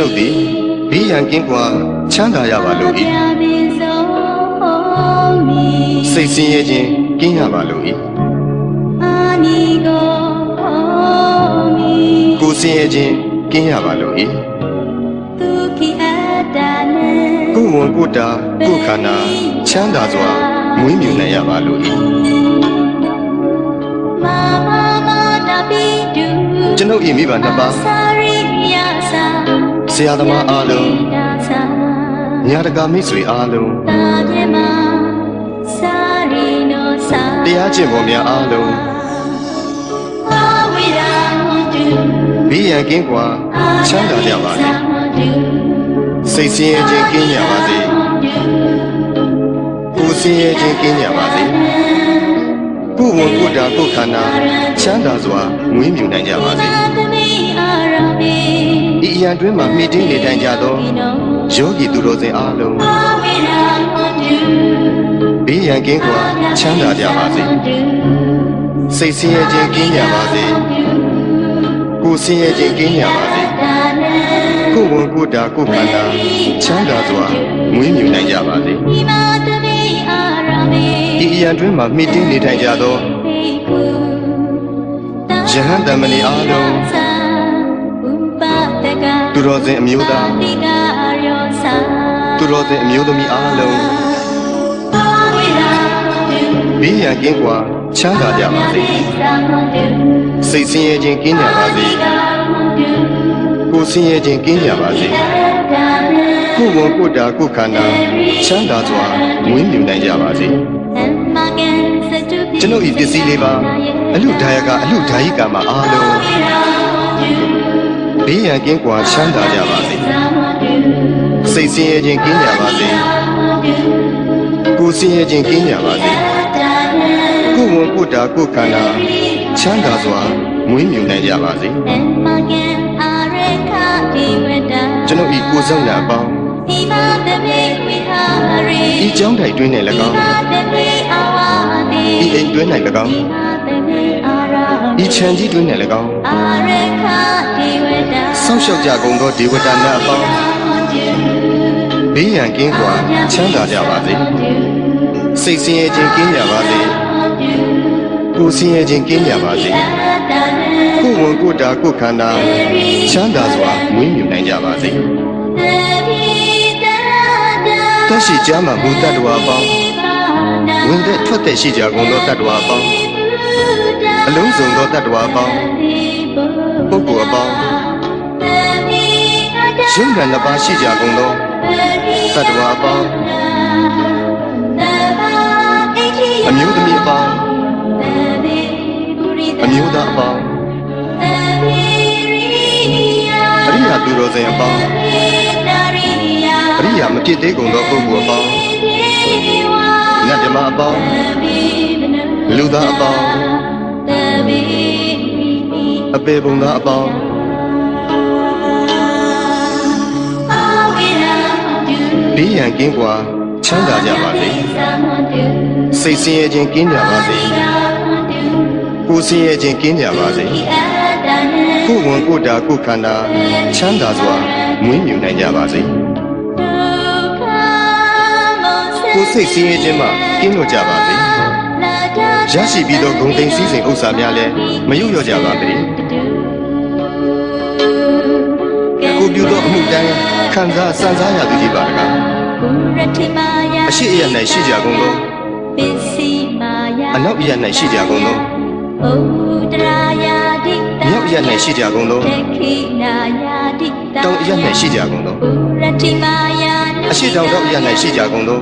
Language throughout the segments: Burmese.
ကျွန်ုပ်သည်ဘေးရန်ကင်းကွာချမ်းသာရပါလို့ဤစိတ်ဆင်းရဲခြင်းကင်းရပါလို့ဤကိုယ်ဆင်းရဲခြင်းကင်းရပါလို့ဤကိုယ်ဝန်ကိုယ်တာကိုယ်ခန္ဓာချမ်းသာစွာမွေးမြူနိုင်ရပါလို့ဤကျွန်ုပ်ဤမိဘနှစ်ပါးဆ ရာသမားအားလုံးညာတကာမိတ်ဆွေအားလုံးတရားကျင့်ပေါ်များအားလုံးဘေးရန်ကင်းကွာချမ်းသာကြပါစေစိတ်ဆင်းရဲခြင်းကင်းကြပါစေကိုယ်ဆင်းရဲခြင်းကင်းကြပါစေကိုယ်ဝန်ကိုယ်တာကိုယ်ခန္ဓာချမ်းသာစွာမွေးမြူနိုင်ကြပါစေဤအ ရန်တွင်မှမိတင်းနေတိုင်ကြသောယောဂီသူတော်စင်အားလုံးဘေးရန်ကင်းကွာချမ်းသာကြပါစေစိတ်ဆင်းရဲခြင်းကင်းကြပါစေကိုယ်ဆင်းရဲခြင်းကင်းကြပါစေကိုယ်ဝန်ကိုယ်တာကိုယ်ခန္ဓာချမ်းသာစွာမွေးမြူနိုင်ကြပါစေဤအရန်တွင်မှမိတင်းနေတိုင်ကြသောယဟန်တမဏီအားလုံး သူတော်စင်အမျိုးသားသူတော်စင်အမျိုးသမီးအားလုံးဘေးရန်ကင်းကွာချမ်းသာကြပါစေစိတ်ဆင်းရဲခြင်းကင်းကြပါစေကိုယ်ဆင်းရဲခြင်းကင်းကြပါစေကိုယ်ဝန်ကိုယ်တာကိုယ်ခန္ဓာချမ်းသာစွာမွေးမြူနိုင်ကြပါစေကျွန်ုပ်ဤပစ္စည်းလေးပါအလူဒါယကအလူဒါယိကမှာအားလုံး ဘေးရန်ကင်းကွာချမ်းသာကြပါစေစိတ်ဆင်းရဲခြင်းကင်းကြပါစေကိုယ်ဆင်းရဲခြင်းကင်းကြပါစေကိုယ်ဝန်ကိုယ်တာကိုယ်ခန္ဓာချမ်းသာစွာမွေးမြူနိုင်ကြပါစေကျွန်တော်ဤကိုယ်ဆောင်ရာအပေါင်းဤကျောင်းတိုက်တွင်၌၎င်းဤအိမ်တွင်၌၎င်း ဤခြံကြီးတွင်းနဲ့၎င်းဆောက်ရှောက်ကြကုန်သောဒေဝတာများအပေါင်းဘေးရန်ကင်းစွာချမ်းသာကြပါစေစိတ်ဆင်းရဲခြင်းကင်းကြပါစေကိုယ်ဆင်းရဲခြင်းကင်းကြပါစေကိုယ်ဝန်ကိုယ်တာကိုယ်ခန္ဓာချမ်းသာစွာမွေးမြူနိုင်ကြပါစေတရှိကြမှာဘုဒ္ဓတော်အပေါင်းဝင်တဲ့ထွက်တဲ့ရှိကြကုန်သောတတ္တဝါအပေါင်း အလုံးစုံသောတတ္တဝါအပေါင်းပုဂ္ဂိုလ်အပေါင်းရှင်ကံနှစ်ပါးရှိကြကုန်သောတတ္တဝါအပေါင်းအမျိုးသမီးအပေါင်းအမျိုးသားအပေါင်းအရိယာသူတော်စင်အပေါင်းအရိယာမဖြစ်သေးကုန်သောပုဂ္ဂိုလ်အပေါင်းနတ်ဓမ္မအပေါင်းလူသားအပေါင်းအ ပေပုံသားအပေါင်းဘေးရန်ကင်းကွာချမ်းသာကြပါစေစိတ်ဆင်းရဲခြင်းကင်းကြပါစေကိုယ်ဆင်းရဲခြင်းကင်းကြပါစေကိုယ်ဝန်ကိုယ်တာကိုယ်ခန္ဓာချမ်းသာစွာမွေးမြူနိုင်ကြပါစေကိုယ်စိတ်ဆင်းရဲခြင်းမှကင်းလွတ်ကြပါစေရရှိပြီးသောဂုဏ်သိမ်းစည်းစိမ်ဥစ္စာများလည်းမယုတ်လျော့ကြပါစေ ကိုပြုသောအမှုတိုင်းခံစားစံစားရသူကြီးပါတကားအရှိအယ၌ရှိကြကုန်သောအနောက်အယ၌ရှိကြကုန်သောမြောက်အယ၌ရှိကြကုန်သောတောင်အယ၌ရှိကြကုန်သောအရှိတောင်တောင်အယ၌ရှိကြကုန်သော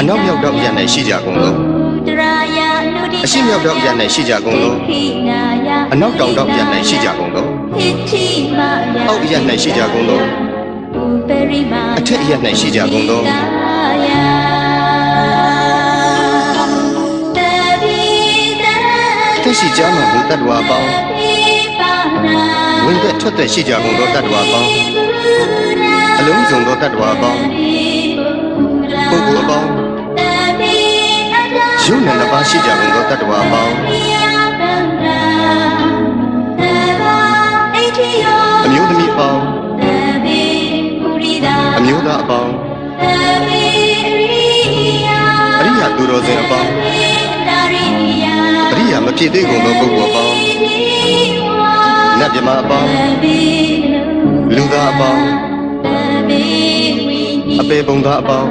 အနောက်မြောက်တောင်အယ၌ရှိကြကုန်သော အရှိမြောက်တောင်အယ၌ရှိကြကုန်သောအနောက်တောင်တောင်အယ၌ရှိကြကုန်သောအောက်အယ၌ရှိကြကုန်သောအထက်အယ၌ရှိကြကုန်သောတက်ရှိကြမှာဘုတ္တဝါပေါင်းဝင်သက်ထွက်သက်ရှိကြကုန်သောတတ္တဝါပေါင်းအလုံးစုံသောတတ္တဝါပေါင်းပုဂ္ဂိုလ်အပေါင်း ရုပ်နဲ့နှစ်ပါးရှိကြကုန်သောတတ္တဝါအပေါင်းအမျိုးသမီးအပေါင်းအမျိုးသားအပေါင်းအရိယာသူတော်စင်အပေါင်းအရိယာမဖြစ်သေးကုန်သောပုဂ္ဂိုလ်အပေါင်းနတ်မြမအပေါင်းလူသားအပေါင်းအပေပုံသားအပေါင်း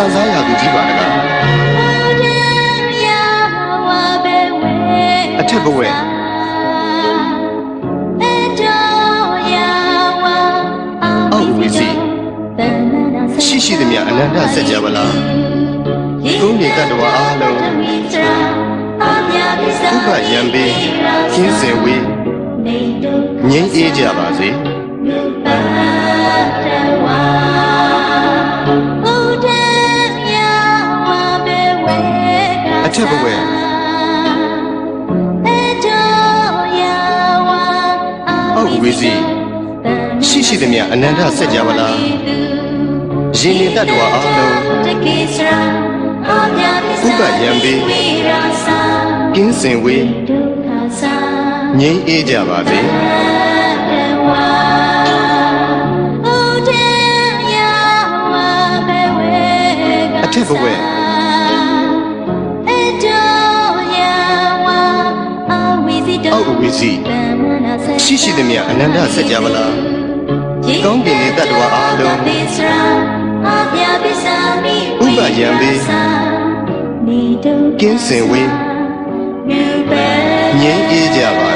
စံစားရသူကြီးပါတကားအထက်ဘဝအောက်ဝီစီရှိရှိသမျှအနန္တစัจ java လာကုန်းနေတတ္တဝါအားလုံးဥပယံပေကျင်းစင်ဝေးငြိမ်းအေးကြပါစေ အောက်ဝီစီရှိရှိသမျှအနန္တစัจ java လာရင်နေတတ္တဝါအားလုံးဥပယံပေကင်းစင်ဝေးငြိမ်းအေးကြပါစေအထက်ဘဝအောက်ဝီစီ ရှိရှိသမျှအနန္တစัจ java လာကောင်းကင်နေတတ္တဝါအားလုံးဥပယံပေကင်းစင်ဝေးငြိမ်းအေးကြပါ